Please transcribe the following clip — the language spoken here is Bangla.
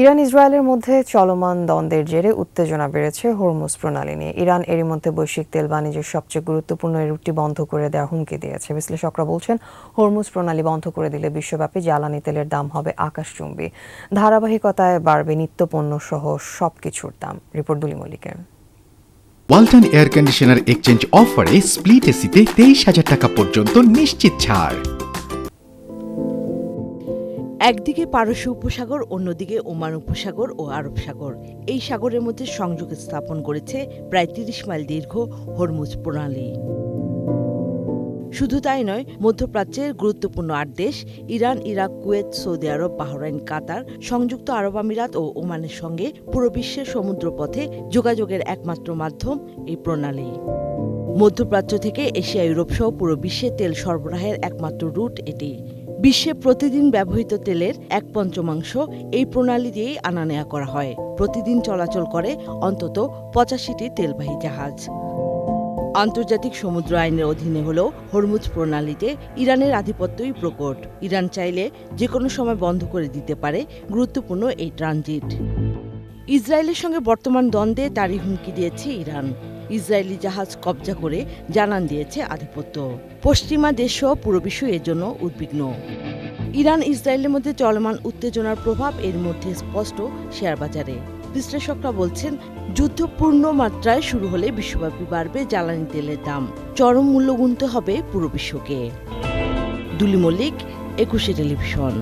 ইরান ইসরায়েলের মধ্যে চলমান দ্বন্দ্বের জেরে উত্তেজনা বেড়েছে হরমুজ প্রণালী নিয়ে। ইরান এরই মধ্যে বৈশ্বিক তেল বাণিজ্যের সবচেয়ে গুরুত্বপূর্ণ রুটটি বন্ধ করে দেওয়ার হুমকি দিয়েছে। বিশ্লেষকরা বলছেন, হরমুজ প্রণালী বন্ধ করে দিলে বিশ্বব্যাপী জ্বালানি তেলের দাম হবে আকাশচুম্বী। ধারাবাহিকতায় বাড়বে নিত্যপণ্য সহ সবকিছুর দাম। রিপোর্ট দুলি মল্লিকের। ওয়ালটন এয়ার কন্ডিশনার এক্সচেঞ্জ অফারে স্প্লিট এসিতে তেইশ হাজার টাকা পর্যন্ত নিশ্চিত ছাড়। একদিকে পারস্য উপসাগর, অন্যদিকে ওমান উপসাগর ও আরব সাগর। এই সাগরের মধ্যে সংযোগ স্থাপন করেছে প্রায় তিরিশ মাইল দীর্ঘ হরমুজ প্রণালী। শুধু তাই নয়, মধ্যপ্রাচ্যের গুরুত্বপূর্ণ আট দেশ, Iran, Iraq, Kuwait, Saudi Arab, Bahrain, Qatar, সংযুক্ত আরব আমিরাত ও ওমানের সঙ্গে পুরো বিশ্বের সমুদ্রপথে যোগাযোগের একমাত্র মাধ্যম এই প্রণালী। মধ্যপ্রাচ্য থেকে এশিয়া, ইউরোপ সহ পুরো বিশ্বে তেল সরবরাহের একমাত্র রুট এটি। বিশ্বে প্রতিদিন ব্যবহৃত তেলের এক পঞ্চমাংশ এই প্রণালী দিয়েই আনা নেয়া করা হয়। প্রতিদিন চলাচল করে অন্তত পঁচাশিটি তেলবাহী জাহাজ। আন্তর্জাতিক সমুদ্র আইনের অধীনে হলেও হরমুজ প্রণালীতে ইরানের আধিপত্যই প্রকট। ইরান চাইলে যে কোনো সময় বন্ধ করে দিতে পারে গুরুত্বপূর্ণ এই ট্রানজিট। ইসরায়েলের সঙ্গে বর্তমান দ্বন্দ্বে তারই হুমকি দিয়েছে ইরান। ইসরায়েলি জাহাজ কবজা করে জানান দিয়েছে আধিপত্য। পশ্চিমা দেশসহ পুরো বিশ্ব এর জন্য উদ্বিগ্ন। ইরান ইসরায়েলের মধ্যে চলমান উত্তেজনার প্রভাব এর মধ্যে স্পষ্ট শেয়ার বাজারে। বিশ্লেষকরা বলছেন, যুদ্ধ পূর্ণ মাত্রায় শুরু হলে বিশ্বব্যাপী বাড়বে জ্বালানি তেলের দাম। চরম মূল্য গুনতে হবে পুরো বিশ্বকে। দুলি মল্লিক, একুশে টেলিভিশন।